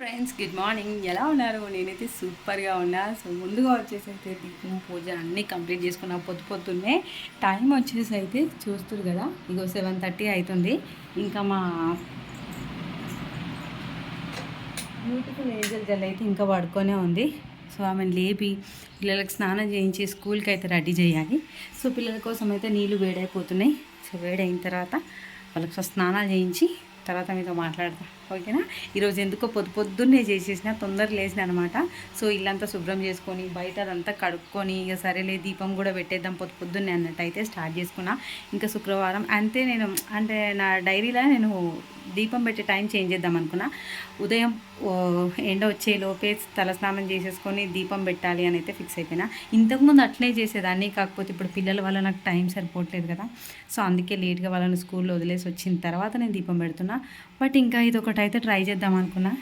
Friends good morning ఎలా ఉన్నారు? నేనైతే సూపర్గా ఉన్నా. సో ముందుగా వచ్చేసి అయితే దీపం పూజ అన్నీ కంప్లీట్ చేసుకున్నా పొద్దు పొద్దున్నే. టైం వచ్చేసి అయితే చూస్తారు కదా ఇగో సెవెన్ థర్టీ అవుతుంది ఇంకా మా బ్యూటిఫుల్ ఏజల్ జల్ అయితే ఇంకా పడుకొనే ఉంది. సో ఆమెను లేపి పిల్లలకు స్నానం చేయించి స్కూల్కి అయితే రెడీ చేయాలి. సో పిల్లల కోసం అయితే నీళ్ళు వేడైపోతున్నాయి. సో వేడైన తర్వాత వాళ్ళకి స్నానాలు చేయించి తర్వాత మీతో మాట్లాడతాను ఓకేనా? ఈరోజు ఎందుకో పొద్దు పొద్దున్నే చేసేసిన తొందర లేచిన అనమాట సో ఇల్లంతా శుభ్రం చేసుకొని బయట అదంతా కడుక్కొని ఇక సరేలే దీపం కూడా పెట్టేద్దాం పొద్దు పొద్దున్నే అన్నట్టు అయితే స్టార్ట్ చేసుకున్నా. ఇంకా శుక్రవారం అంతే నేను అంటే నా డైరీలో నేను దీపం పెట్టే టైం చేంజ్ చేద్దాం అనుకున్నా. ఉదయం ఎండ వచ్చే లోపే తలస్నానం చేసేసుకొని దీపం పెట్టాలి అని అయితే ఫిక్స్ అయిపోయినా. ఇంతకుముందు అట్లే చేసేదాన్ని కాకపోతే ఇప్పుడు పిల్లల వల్ల నాకు టైం సరిపోవట్లేదు కదా. సో అందుకే లేట్గా వాళ్ళని స్కూల్లో వదిలేసి వచ్చిన తర్వాత నేను దీపం పెడుతున్నా. బట్ ఇంకా ఇది ఒకటి అయితే ట్రై చేద్దాం అనుకున్నా.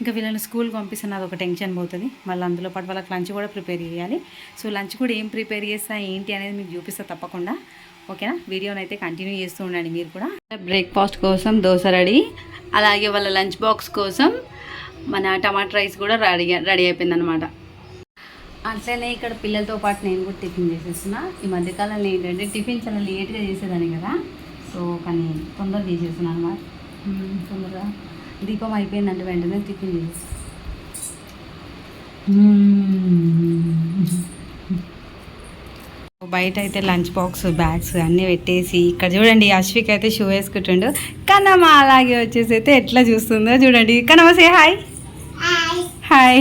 ఇంకా వీళ్ళని స్కూల్ పంపిస్తే నాది ఒక టెన్షన్ పోతుంది. మళ్ళీ అందులో పాటు వాళ్ళకి లంచ్ కూడా ప్రిపేర్ చేయాలి. సో లంచ్ కూడా ఏం ప్రిపేర్ చేస్తా ఏంటి అనేది మీకు చూపిస్తా తప్పకుండా. ఓకేనా వీడియోని అయితే కంటిన్యూ చేస్తూ ఉండండి మీరు కూడా. బ్రేక్ఫాస్ట్ కోసం దోశ రెడీ. అలాగే వాళ్ళ లంచ్ బాక్స్ కోసం మన టమాటా రైస్ కూడా రెడీ రెడీ అయిపోయింది అనమాట అట్లనే ఇక్కడ పిల్లలతో పాటు నేను కూడా టిఫిన్ చేసేస్తున్నా. ఈ మధ్యకాలంలో ఏంటంటే టిఫిన్ చాలా లేట్గా చేసేదాన్ని కదా. సో కానీ తొందరగా చేసేస్తున్నాను అనమాట తొందరగా దీపం అయిపోయిందంటే వెంటనే టిఫిన్ చేసేసి బయట అయితే లంచ్ బాక్స్ బ్యాగ్స్ అన్నీ పెట్టేసి ఇక్కడ చూడండి అశ్విక్ అయితే షూ వేసుకుంటుండు. కన్నమ్మ అలాగే వచ్చేసి అయితే ఎట్లా చూస్తుందో చూడండి. కన్నమ్మ సే హాయ్ హాయ్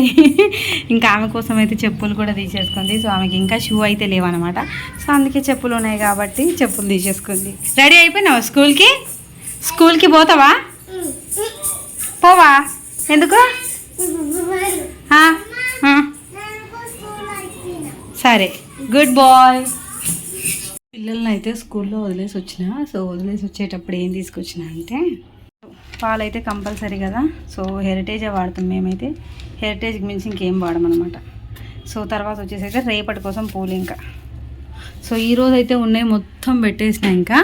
ఇంకా ఆమె కోసం అయితే చెప్పులు కూడా తీసేసుకుంది. సో ఆమెకి ఇంకా షూ అయితే లేవన్నమాట. సో అందుకే చెప్పులు ఉన్నాయి కాబట్టి చెప్పులు తీసేసుకుంది. రెడీ అయిపోయినావా స్కూల్కి స్కూల్కి పోతావా? పోవా? ఎందుకు? సరే. గుడ్ బాయ్ పిల్లల్ని అయితే స్కూల్లో వదిలేసి వచ్చిన. సో వదిలేసి వచ్చేటప్పుడు ఏం తీసుకొచ్చిన అంటే పాలైతే కంపల్సరీ కదా. సో హెరిటేజే వాడతాం మేమైతే. హెరిటేజ్కి మించి ఇంకేం వాడమన్నమాట సో తర్వాత వచ్చేసి అయితే రేపటి కోసం పూలు ఇంకా. సో ఈరోజు అయితే ఉన్నాయి మొత్తం పెట్టేసిన ఇంకా.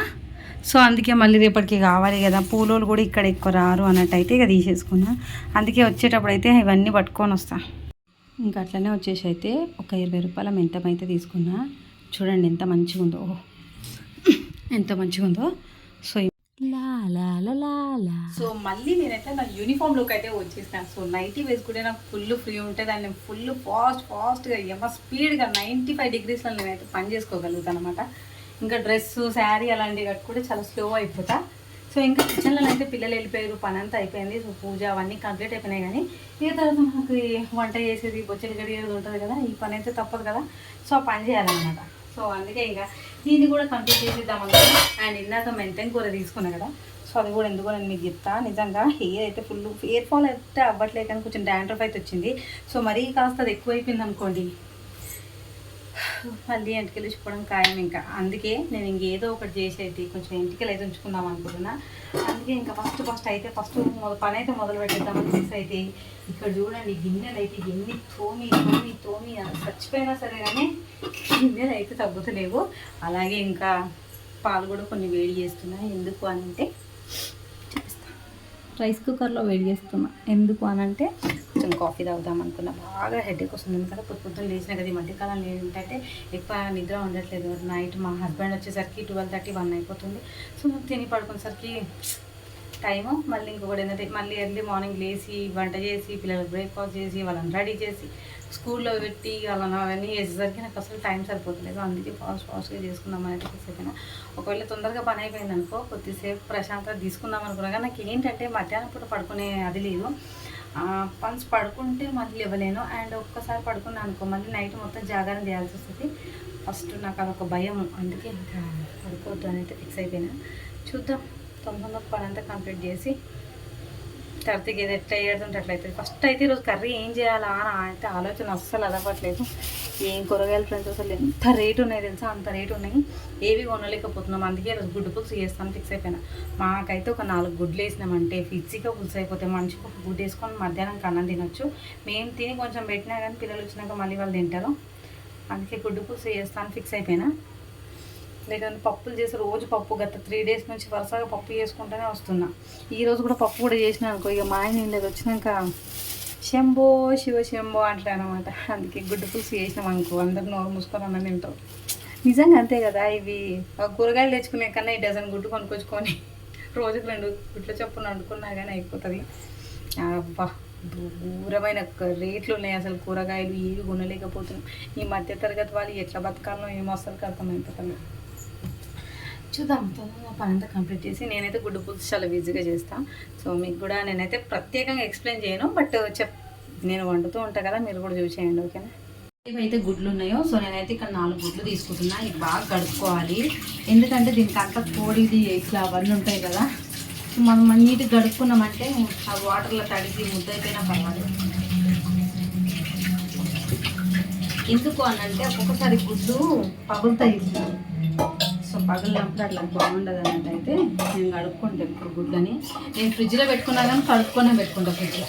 సో అందుకే మళ్ళీ రేపటికి కావాలి కదా. పూలోలు కూడా ఇక్కడ ఎక్కువ రారు అన్నట్టు అయితే ఇక తీసేసుకున్నా. అందుకే వచ్చేటప్పుడు అయితే ఇవన్నీ పట్టుకొని వస్తా. ఇంకా అట్లనే వచ్చేసి అయితే ఒక ఇరవై రూపాయల మెంతం అయితే తీసుకున్నా. చూడండి ఎంత మంచిగా ఉందో. ఎంత మంచిగా ఉందో. సో సో మళ్ళీ నేనైతే నా యూనిఫామ్ లుక్ అయితే వచ్చేసాను సో నైటీ వేసుకుంటే నాకు ఫుల్ ఫ్రీ ఉంటే దాన్ని ఫుల్ ఫాస్ట్ ఫాస్ట్గా ఏమో స్పీడ్గా నైంటీ ఫైవ్ డిగ్రీస్లో నేనైతే పని చేసుకోగలుగుతాను అనమాట ఇంకా డ్రెస్ శారీ అలాంటివి కట్టుకుంటే చాలా స్లో అయిపోతా. సో ఇంకా కిచెన్లో అయితే పిల్లలు వెళ్ళిపోయారు పని అంతా అయిపోయింది. సో పూజ అవన్నీ కంప్లీట్ అయిపోయినాయి కానీ ఇక తర్వాత మనకు వంట చేసేది బొచ్చలు గడిగేది ఉంటుంది కదా ఈ పని అయితే తప్పదు కదా. సో ఆ పని చేయాలన్నమాట. సో అందుకే ఇంకా దీన్ని కూడా కంప్లీట్ చేసేద్దాం అనుకున్నా అండ్ ఇందాక మెంటెన్ కూర తీసుకున్నా కదా సో అది కూడా ఎందుకో నేను మీకు చెప్తా. నిజంగా హెయిర్ అయితే ఫుల్ హెయిర్ ఫాల్ అయితే అవ్వట్లేదు కానీ కొంచెం డాండ్రఫ్ అయితే వచ్చింది. సో మరీ కాస్త అది ఎక్కువైపోయింది అనుకోండి మళ్ళీ ఎంటికలు వెళ్ళిపోవడం ఖాయం ఇంకా. అందుకే నేను ఇంకేదో ఒకటి చేసేది కొంచెం ఎంటికలు అయితే ఉంచుకుందాం అనుకుంటున్నా. అందుకే ఇంకా ఫస్ట్ ఫస్ట్ అయితే ఫస్ట్ పని అయితే మొదలు పెట్టేద్దామని ఫిక్స్ అయితే ఇక్కడ చూడండి గిన్నెలు అయితే ఎన్ని తోమి తోమి తోమి. చచ్చిపోయినా సరే కానీ గిన్నెలు అయితే తగ్గుతలేవు. అలాగే ఇంకా పాలు కూడా కొన్ని వేడి చేస్తున్నాయి ఎందుకు అంటే రైస్ కుక్కర్లో వేడి చేస్తున్నా. ఎందుకు అని అంటే కొంచెం కాఫీ తాగుదాం అనుకున్నా. బాగా హెడేక్ వస్తుంది. ఎందుకంటే పొద్దు పొద్దున్న లేచిన కదా ఈ మధ్యకాలంలో ఏంటంటే ఎక్కువ నిద్ర ఉండట్లేదు. నైట్ మా హస్బెండ్ వచ్చేసరికి ట్వెల్వ్ థర్టీ వన్ అయిపోతుంది. సో తిని పడుకునేసరికి టైము. మళ్ళీ ఇంకొకటి ఏంటంటే మళ్ళీ ఎర్లీ మార్నింగ్ లేచి వంట చేసి పిల్లలకు బ్రేక్ఫాస్ట్ చేసి వాళ్ళని రెడీ చేసి స్కూల్లో పెట్టి వాళ్ళని అవన్నీ చేసేసరికి నాకు అసలు టైం సరిపోతలేదు. అందుకే ఫాస్ట్ ఫాస్ట్గా చేసుకుందాం అనేది ఫిక్స్ ఒకవేళ తొందరగా పని అయిపోయింది అనుకో కొద్దిసేపు ప్రశాంతత తీసుకుందాం అనుకున్నా కానీ నాకు ఏంటంటే మధ్యాహ్నం పూట పడుకునే అది లేదు. వన్స్ పడుకుంటే మళ్ళీ ఇవ్వలేను అండ్ ఒక్కసారి పడుకున్నాను అనుకో మళ్ళీ నైట్ మొత్తం జాగారం చేయాల్సి వస్తుంది. ఫస్ట్ నాకు అదొక భయం అందుకే ఇంకా పడుకోవద్దు అని అయితే ఫిక్స్ అయిపోయినా. చూద్దాం. తొందరగా పని అంతా కంప్లీట్ చేసి తర్వాత ఏది ఎట్లా ఏడుతుంటే అట్లయితే ఫస్ట్ అయితే ఈరోజు కర్రీ ఏం చేయాలా అని అయితే ఆలోచన అస్సలు అదపట్లేదు ఏం కూరగాయలు ఫ్రెండ్స్ అసలు ఎంత రేటు ఉన్నాయి తెలుసా? అంత రేటు ఉన్నాయి. ఏవి కొనలేకపోతున్నాం. అందుకే ఈరోజు గుడ్డు పులుసు చేస్తాను ఫిక్స్ అయిపోయినా. మాకైతే ఒక నాలుగు గుడ్లు వేసినామంటే ఫిక్సీగా పులుసు అయిపోతే మనిషికి ఒక గుడ్డు వేసుకొని మధ్యాహ్నం కన్నం తినొచ్చు. మేము తిని కొంచెం పెట్టినా కానీ పిల్లలు వచ్చినాక మళ్ళీ వాళ్ళు తింటారు. అందుకే గుడ్డు పులుసు చేస్తాను ఫిక్స్ అయిపోయినా. లేదంటే పప్పులు చేసి రోజు పప్పు గత త్రీ డేస్ నుంచి వరుసగా పప్పు చేసుకుంటూనే వస్తున్నా. ఈ రోజు కూడా పప్పు కూడా చేసిన అనుకో ఇక మా ఆయన వచ్చినాక శంభో శివ శంభో అంటారు అనమాట అందుకే గుడ్డు పులుసు చేసినాం అనుకో అందరు నోరు మూసుకొని అన్న తింటారు నిజంగా అంతే కదా ఇవి కూరగాయలు తెచ్చుకునే కన్నా ఈ డజన్ గుడ్డు కొనుక్కొచ్చుకొని రోజుకు రెండు గుడ్ల చొప్పున వండుకున్నా కానీ అయిపోతుంది. అబ్బా దూరమైన రేట్లు ఉన్నాయి అసలు కూరగాయలు ఏవి కొనలేకపోతున్నాం. ఈ మధ్య తరగతి వాళ్ళు ఎట్లా బతకాలో ఏమో అసలు అర్థమైపోతుంది చూద్దాం. తొందరగా పని అంతా కంప్లీట్ చేసి నేనైతే గుడ్డు పులుసు చాలా ఈజీగా చేస్తాను సో మీకు కూడా నేనైతే ప్రత్యేకంగా ఎక్స్ప్లెయిన్ చేయను. బట్ చెప్ నేను వండుతూ ఉంటాను కదా మీరు కూడా చూసేయండి ఓకేనా? ఏవైతే గుడ్లు ఉన్నాయో సో నేనైతే ఇక్కడ నాలుగు గుడ్లు తీసుకుంటున్నా. ఇది బాగా గడుపుకోవాలి ఎందుకంటే దీనికి అంత కోడిది ఇట్లా అవన్నీ ఉంటాయి కదా. సో మనం మన నీటి గడుక్కున్నామంటే ఆ వాటర్లో తడిసి ముద్ద అయిపోయినా పర్వాలేదు. ఎందుకు అని అంటే ఒక్కొక్కసారి గుడ్డు పగులుతాయి. సో పగిలినప్పుడు అట్లా బాగుండదు అన్నట్టు అయితే నేను కడుక్కుంటాను ఇప్పుడు గుడ్లని. నేను ఫ్రిడ్జ్లో పెట్టుకున్నా కానీ కడుక్కొనే పెట్టుకుంటా ఫ్రిడ్జ్లో.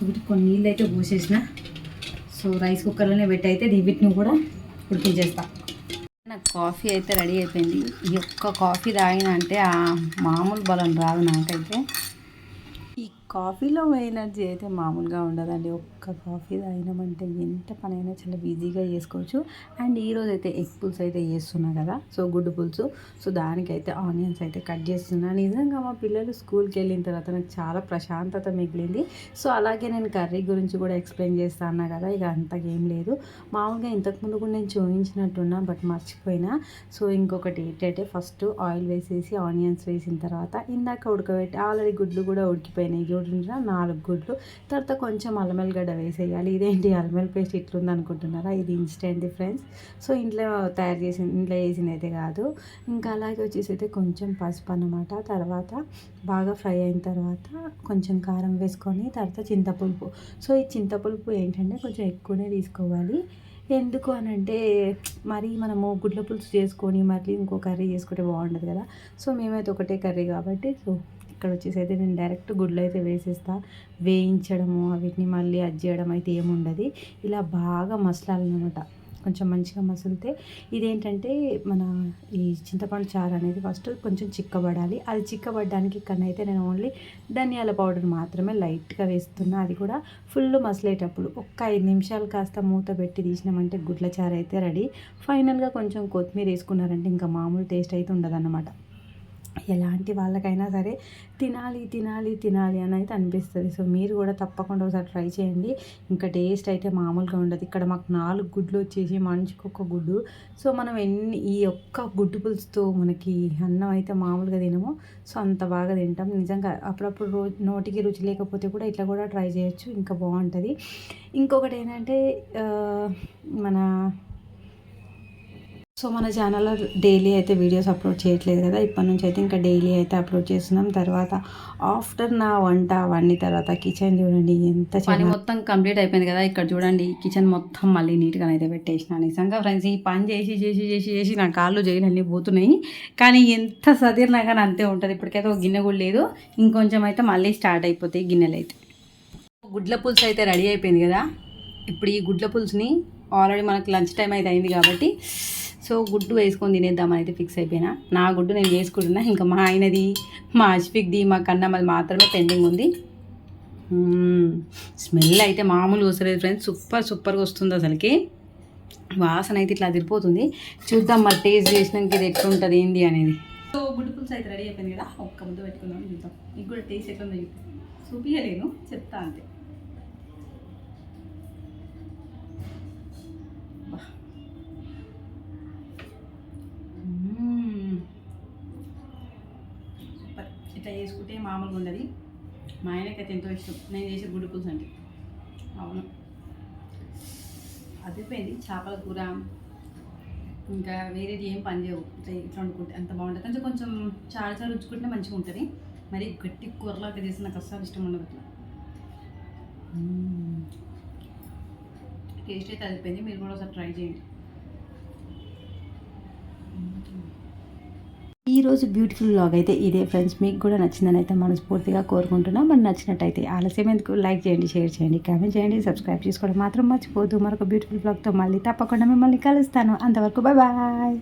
వీటికి కొన్ని నీళ్ళు అయితే పోసేసిన. సో రైస్ కుక్కర్లోనే పెట్టి అయితే వీటిని కూడా ఉడికించేస్తా. నాకు కాఫీ అయితే రెడీ అయిపోయింది. ఈ ఒక్క కాఫీ తాగిన అంటే ఆ మామూలు బలం రాదు నాకైతే. ఈ కాఫీలో ఎనర్జీ అయితే మామూలుగా ఉండదండి. ఒక్క కాఫీ తాగినామంటే ఎంత పనైనా చాలా ఈజీగా చేసుకోవచ్చు. అండ్ ఈరోజు అయితే ఎగ్ పులుసు అయితే చేస్తున్నా కదా సో గుడ్డు పులుసు. సో దానికైతే ఆనియన్స్ అయితే కట్ చేస్తున్నా. నిజంగా మా పిల్లలు స్కూల్కి వెళ్ళిన తర్వాత నాకు చాలా ప్రశాంతత మిగిలింది. సో అలాగే నేను కర్రీ గురించి కూడా ఎక్స్ప్లెయిన్ చేస్తా అన్నా కదా ఇక అంతగా ఏం లేదు. మామూలుగా ఇంతకుముందు కూడా నేను చూపించినట్టున్నా బట్ మర్చిపోయినా. సో ఇంకొకటి ఏంటంటే ఫస్ట్ ఆయిల్ వేసేసి ఆనియన్స్ వేసిన తర్వాత ఇందాక ఉడకబెట్టి ఆల్రెడీ గుడ్లు కూడా ఉడికిపోయినాయి. చూడండి నాలుగు గుడ్లు. తర్వాత కొంచెం అల్లం వేసేయాలి. ఇదేంటి అల్లం పేస్ట్ ఇట్లుంది అనుకుంటున్నారా ఇది ఇన్స్టెంట్ డిఫరెన్స్ సో ఇంట్లో తయారు చేసి ఇంట్లో వేసింది అయితే కాదు. ఇంకా అలాగే వచ్చేసి అయితే కొంచెం పసుపు అన్నమాట. తర్వాత బాగా ఫ్రై అయిన తర్వాత కొంచెం కారం వేసుకొని తర్వాత చింతపులుపు. సో ఈ చింతపులుపు ఏంటంటే కొంచెం ఎక్కువనే తీసుకోవాలి. ఎందుకు అని అంటే మరి మనము గుడ్ల పులుసు చేసుకొని మళ్ళీ ఇంకో కర్రీ చేసుకుంటే బాగుండదు కదా. సో మేమైతే ఒకటే కర్రీ కాబట్టి సో ఇక్కడ వచ్చేసి అయితే నేను డైరెక్ట్ గుడ్లు అయితే వేసేస్తా. వేయించడము వీటిని మళ్ళీ అది చేయడం అయితే ఏముండదు. ఇలా బాగా మసలాలన్నమాట కొంచెం మంచిగా మసిలితే ఇదేంటంటే మన ఈ చింతపండు చారు అనేది ఫస్ట్ కొంచెం చిక్కబడాలి. అది చిక్కబడడానికి ఇక్కడనైతే నేను ఓన్లీ ధనియాల పౌడర్ మాత్రమే లైట్గా వేస్తున్నా. అది కూడా ఫుల్ మసలేటప్పుడు ఒక్క ఐదు నిమిషాలు కాస్త మూత పెట్టి తీసినామంటే గుడ్ల చారు అయితే రెడీ. ఫైనల్గా కొంచెం కొత్తిమీర వేసుకున్నారంటే ఇంకా మామూలు టేస్ట్ అయితే ఉండదన్నమాట. ఎలాంటి వాళ్ళకైనా సరే తినాలి తినాలి తినాలి అని అయితే అనిపిస్తుంది. సో మీరు కూడా తప్పకుండా ఒకసారి ట్రై చేయండి. ఇంకా టేస్ట్ అయితే మామూలుగా ఉండదు. ఇక్కడ మాకు నాలుగు గుడ్లు వచ్చేసి మనిషికి ఒక గుడ్డు. సో మనం ఎన్ని ఈ ఒక్క గుడ్డు పులుసుతో మనకి అన్నం అయితే మామూలుగా తినము. సో అంత బాగా తింటాం. నిజంగా అప్పుడప్పుడు రో నోటికి రుచి లేకపోతే కూడా ఇట్లా కూడా ట్రై చేయొచ్చు. ఇంకా బాగుంటుంది. ఇంకొకటి ఏంటంటే మన సో మన ఛానల్లో డైలీ అయితే వీడియోస్ అప్లోడ్ చేయట్లేదు కదా. ఇప్పటి నుంచి అయితే ఇంకా డైలీ అయితే అప్లోడ్ చేస్తున్నాం. తర్వాత ఆఫ్టర్ నా వంట వండి తర్వాత కిచెన్ చూడండి ఎంత పని మొత్తం కంప్లీట్ అయిపోయింది కదా. ఇక్కడ చూడండి కిచెన్ మొత్తం మళ్ళీ నీట్గా అయితే పెట్టేసిన. నిజంగా ఫ్రెండ్స్ ఈ పని చేసి చేసి చేసి చేసి నా కాళ్ళు జైలు అన్నీ పోతున్నాయి. కానీ ఎంత సదిరినా కానీ అంతే ఉంటుంది. ఇప్పటికైతే ఒక గిన్నె కూడా లేదు. ఇంకొంచెం అయితే మళ్ళీ స్టార్ట్ అయిపోతాయి గిన్నెలు అయితే. గుడ్ల పులుసు అయితే రెడీ అయిపోయింది కదా. ఇప్పుడు ఈ గుడ్ల పులుసుని ఆల్రెడీ మనకు లంచ్ టైం అయితే అయింది కాబట్టి. సో గుడ్డు వేసుకొని తినేద్దామని అయితే ఫిక్స్ అయిపోయినా. నా గుడ్డు నేను వేసుకుంటున్నా ఇంకా మా ఆయనది మా అష్ఫిక్ది మా కన్నమ్మది మాత్రమే పెండింగ్ ఉంది. స్మెల్ అయితే మామూలుగా వస్తలేదు ఫ్రెండ్స్ సూపర్ సూపర్గా వస్తుంది అసలుకి. వాసన అయితే ఇట్లా అదిరిపోతుంది. చూద్దాం మరి టేస్ట్ చేసినాక ఇది ఎట్లుంటుంది ఏంది అనేది. సో గుడ్డు పులుసు అయితే రెడీ అయిపోయింది కదా. ఒక్క ముద్ద పెట్టుకుందాం చూద్దాం. ఇది కూడా టేస్ట్ ఎట్లుందో చూపించలేను చెప్తా అంతే. ఆయనకైతే ఎంతో ఇష్టం. నేను చేసే గుడ్డు పులుసు అంటే అవును. అదిపోయింది. చేపల కూర ఇంకా వేరేది ఏం పని చేయవు. ఇట్లా ఇట్లా వండుకుంటే అంత బాగుంటుంది. కొంచెం కొంచెం చాలా చాలా రుచుకుంటే మంచిగా ఉంటుంది. మరి గట్టి కూరలాగా చేసి నాకు అస్సలు ఇష్టం ఉండదు అట్లా. టేస్ట్ అయితే అయిపోయింది మీరు కూడా ఒకసారి ట్రై చేయండి. ఈ రోజు బ్యూటిఫుల్ లాగ్ అయితే ఇదే ఫ్రెండ్స్ మీకు కూడా నచ్చిందని అయితే మనస్ఫూర్తిగా కోరుకుంటున్నా. మరి నచ్చినట్టయితే ఆలస్యం ఎందుకు? లైక్ చేయండి షేర్ చేయండి కామెంట్ చేయండి సబ్స్క్రైబ్ చేసుకోవడం మాత్రం మర్చిపోద్దు మరొక బ్యూటిఫుల్ బ్లాగ్తో మళ్ళీ తప్పకుండా మిమ్మల్ని కలుస్తాను. అంతవరకు బాయ్ బాయ్